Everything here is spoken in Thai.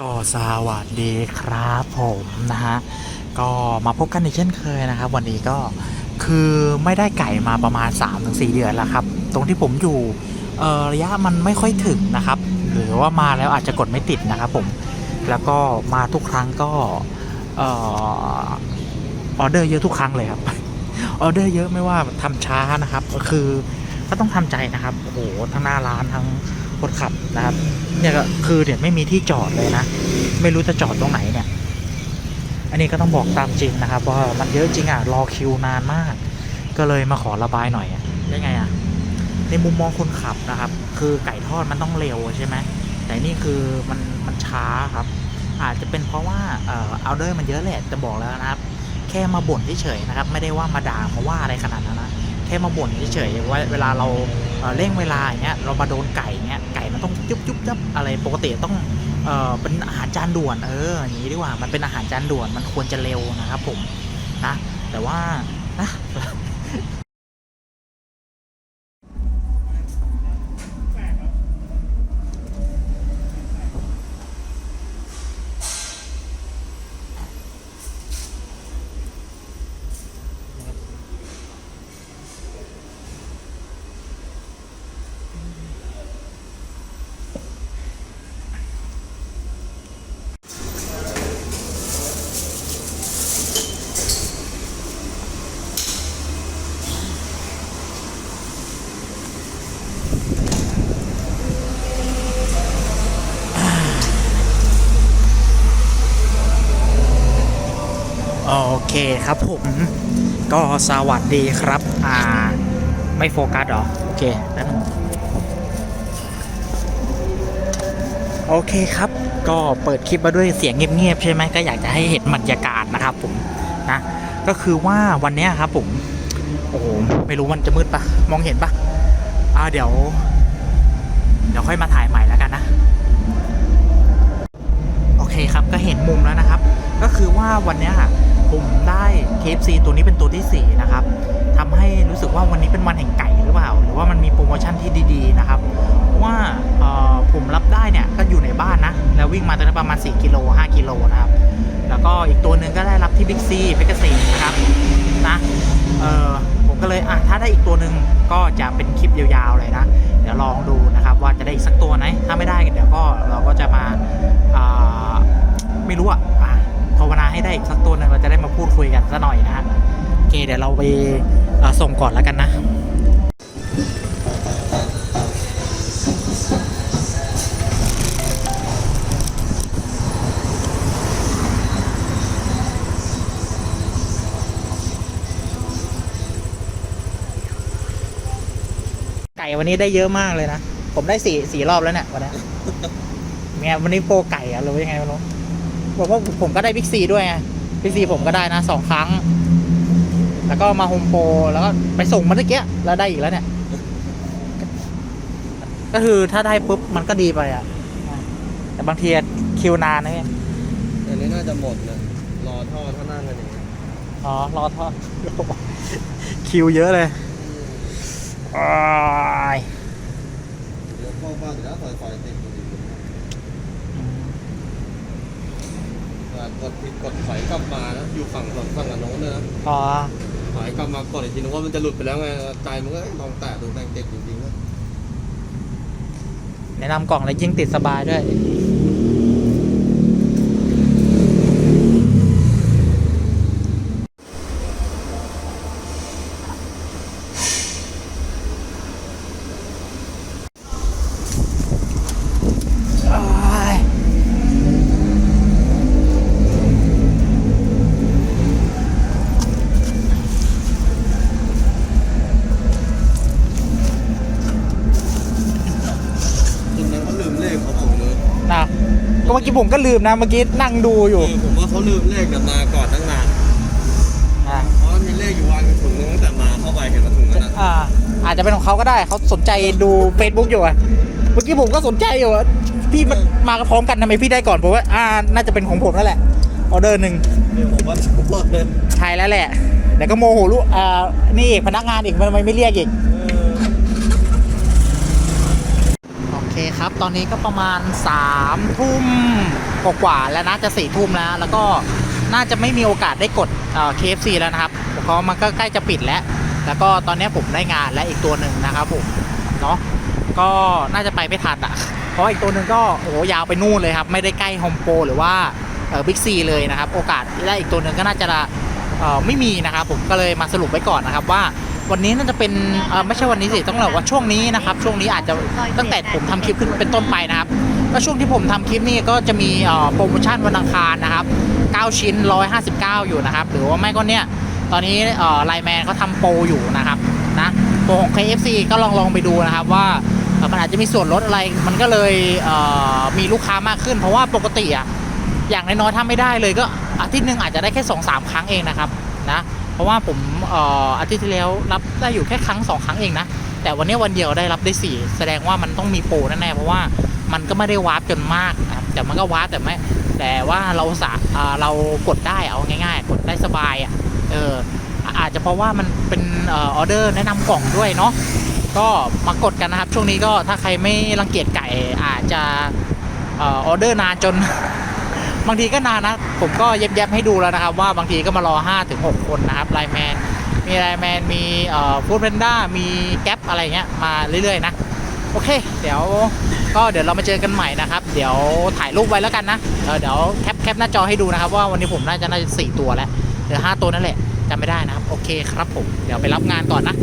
ก็สวัสดีครับผมนะฮะก็มาพบกันอีกเช่นเคยนะครับ วันนี้ก็คือไม่ได้ไก่มาประมาณ 3-4 เดือนแล้วครับ ตรงที่ผมอยู่เอ่อระยะมันไม่ค่อยถึงนะครับ หรือว่ามาแล้วอาจจะกดไม่ติดนะครับผมแล้วก็มาทุกครั้งก็เอ่อออเดอร์เยอะทุกครั้งเลยครับออเดอร์เยอะไม่ว่าทำช้านะครับ ก็คือก็ต้องทำใจนะครับโอ้โหทั้งหน้าร้านทั้ง คนขับนะครับ เนี่ยก็คือเนี่ยไม่มีที่จอดเลยนะ ไม่รู้จะจอดตรงไหนเนี่ย อันนี้ก็ต้องบอกตามจริงนะครับ ว่ามันเยอะจริงอะรอคิวนานมาก ก็เลยมาขอระบายหน่อยได้ไงอะในมุมมองคนขับนะครับ คือไก่ทอดมันต้องเร็วใช่ไหมแต่นี่คือมันมันช้าครับ อาจจะเป็นเพราะว่าเอ่อเอาเดอร์มันเยอะแหละจะบอกแล้วนะครับ แค่มาบ่นเฉยๆนะครับ ไม่ได้ว่ามาด่ามาว่าอะไรขนาดนั้นนะแค่มาบ่นเฉยๆว่าเวลาเราเร่งเวลาอย่างเงี้ยเรามาโดนไก่เงี้ย ต้องจุ๊บจุ๊บจับอะไรปกติต้องเออเป็นอาหารจานด่วนเอออย่างนี้ดีกว่ามันเป็นอาหารจานด่วนมันควรจะเร็วนะครับผมนะแต่ว่านะ โอ เคครับผม ก็สวัสดีครับ อ่า ไม่โฟกัสหรอ โอเคแป๊บนึงโอเคครับ ก็เปิดคลิปมาด้วยเสียงเงียบๆใช่ไหมก็อยากจะให้เห็นบรรยากาศนะครับผมนะ ก็คือว่าวันนี้ครับผม โอ้โห ไม่รู้มันจะมืดปะมองเห็นปะอ่าเดี๋ยว เดี๋ยวค่อยมาถ่ายใหม่แล้วกันนะ โอเคครับก็เห็นมุมแล้วนะครับ ก็คือว่าวันนี้ย ผมได้ KFC ตัวนี้เป็นตัวที่ 4 นะครับทำให้รู้สึกว่าวันนี้เป็นวันแห่งไก่หรือเปล่า หรือว่ามันมีโปรโมชั่นที่ดีๆนะครับว่าผมรับได้เนี่ยก็อยู่ในบ้านนะ แล้ววิ่งมาตอนนั้นประมาณ 4 กิโล 5 กิโลนะครับ แล้วก็อีกตัวหนึ่งก็ได้รับที่บิ๊กซีเพชรเกษมนะครับนะเออผมก็เลยอะถ้าได้อีกตัวหนึ่งก็จะเป็นคลิปยาวๆเลยนะ เดี๋ยวลองดูนะครับว่าจะได้อีกสักตัวไหมถ้าไม่ได้เดี๋ยวก็เราก็จะมาไม่รู้อะ ภาวนาให้ได้อีกสักตัวหนึ่งเราจะได้มาพูดคุยกันสักหน่อยนะฮะโอเคเดี๋ยวเราไปส่งก่อนแล้วกันนะไก่วันนี้ได้เยอะมากเลยนะ ผมได้สี่สี่รอบแล้วเนี่ยวันนี้เนี่ยวันนี้โปรไก่อะหรือยังไงไม่รู้ บอกว่าผมก็ได้บิ๊กซีด้วยไงบิ๊กซีผมก็ได้นะสองครั้ง แล้วก็มาโฮมโปรแล้วก็ไปส่งมาเมื่อกี้แล้วได้อีกแล้วเนี่ย ก็คือถ้าได้ปุ๊บมันก็ดีไปอะ แต่บางทีคิวนานนะเนี่ยอันนี้น่าจะหมดนะรอท่อถ้านั่งกันอย่างนี้อ๋อ รอทอดคิวเยอะเลยอ้าย เดี๋ยวเข้าบ้านเดี๋ยวซอยซอยติดอยู่ดี กดผิดกดถอยกลับมานะอยู่ฝั่งฝั่งฝั่งกับโน้นเลยนะอ๋อถอยกลับมากดอีกทีนึกว่ามันจะหลุดไปแล้วไงใจมันก็เอ้ยลองแตะดูแตงเจ็บจริงๆนะ แนะนำกล่องเลยยิ่งติดสบายด้วย อ้ายจริงๆเขาลืมเลขเขาผมเลย นะก็เมื่ อกี้ผมก็ลืมนะเมื่อกี้นั่งดูอยู่คือผมว่าเขาลืมเลขกันมาก่อนตั้งนานอ่าเพราะมันมีเลขอยู่วันถุงนึงตั้งแต่มาเข้าไปเห็นว่าถุงนั้นนะอ่า อาจจะเป็นของเขาก็ได้เขาสนใจดู Facebook อยู่อะเมื่อกี้ผมก็สนใจอยู่อะพี่มันมาพร้อมกันทำไมพี่ได้ก่อนผมว่าอ่าน่าจะเป็นของผมนั่นแหละออเดอร์หนึ่งเนี่ยผมว่าผมว่าเลยใช่แล้วแหละเดี๋ยวก็โมโหลูกอ่านี่อีกพนักงานอีกทำไมไม่เรียกอีก เออ โอเคครับ ตอนนี้ก็ประมาณ3ามทุ่มกว่าแล้วนะจะสี่ทุ่มแล้ว แล้วก็น่าจะไม่มีโอกาสได้กดเอ่อ KFC แล้วนะครับเพราะมันก็ใกล้จะปิดแล้ว แล้วก็ตอนนี้ผมได้งานและอีกตัวหนึ่งนะครับผมเนาะก็น่าจะไปไม่ทันอะ เพราะอีกตัวหนึ่งก็โอ้ยาวไปนู่นเลยครับ ไม่ได้ใกล้โฮมโปรหรือว่าเออบิ๊กซีเลยนะครับ โอกาสและอีกตัวหนึ่งก็น่าจะเอ่อไม่มีนะครับผมก็เลยมาสรุปไว้ก่อนนะครับว่า วันนี้น่าจะเป็นไม่ใช่วันนี้สิต้องบอกว่าช่วงนี้นะครับ ช่วงนี้อาจจะตั้งแต่ผมทำคลิปขึ้นเป็นต้นไปนะครับก็ช่วงที่ผมทำคลิปนี่ก็จะมีโปรโมชั่นวันอังคารนะครับ 9 ชิ้น 159 อยู่นะครับ หรือว่าไม่ก็เนี่ยตอนนี้ไลแมนเขาทำโปรอยู่นะครับนะโปรของ KFC ก็ลองลองไปดูนะครับว่ามันอาจจะมีส่วนลดอะไรมันก็เลยเมีลูกค้ามากขึ้น เพราะว่าปกติอะอย่างน้อยๆถ้าไม่ได้เลยก็อาทิตย์หนึ่งอาจจะได้แค่2อสาครั้งเองนะครับนะ ราะว่าผมเอ่ออาทิตย์ที่แล้วรับได้อยู่แค่ครั้งสองครั้งเองนะ แต่วันนี้วันเดียวได้รับได้ 4 แสดงว่ามันต้องมีโปรแน่ๆเพราะว่ามันก็ไม่ได้วาร์ปจนมากนะครับแต่มันก็วาร์ปแต่ไม่แต่ว่าเราสาเรากดได้เอาง่าย ๆ กดได้สบายอะเอออาจจะเพราะว่ามันเป็นออเดอร์แนะนำกล่องด้วยเนาะก็มากดกันนะครับ ช่วงนี้ก็ถ้าใครไม่รังเกียจไก่อาจจะออเดอร์นานจน บางทีก็นานนะ ผมก็เย็บๆให้ดูแล้วนะครับ ว่าบางทีก็มารอ5ถึง6คนนะครับไลแมนมีไลแมนมีเอ่อฟูดเพนด้ามีแก๊ปอะไรเงี้ยมาเรื่อยๆนะโอเค เดี๋ยวก็เดี๋ยวเรามาเจอกันใหม่นะครับ เดี๋ยวถ่ายรูปไว้แล้วกันนะเเดี๋ยวแคปแคปหน้าจอให้ดูนะครับ ว่าวันนี้ผมน่าจะน่าจะสี่ตัวแล้วหรือห้าตัวนั่นแหละจำไม่ได้นะครับ โอเคครับผม เดี๋ยวไปรับงานก่อนนะ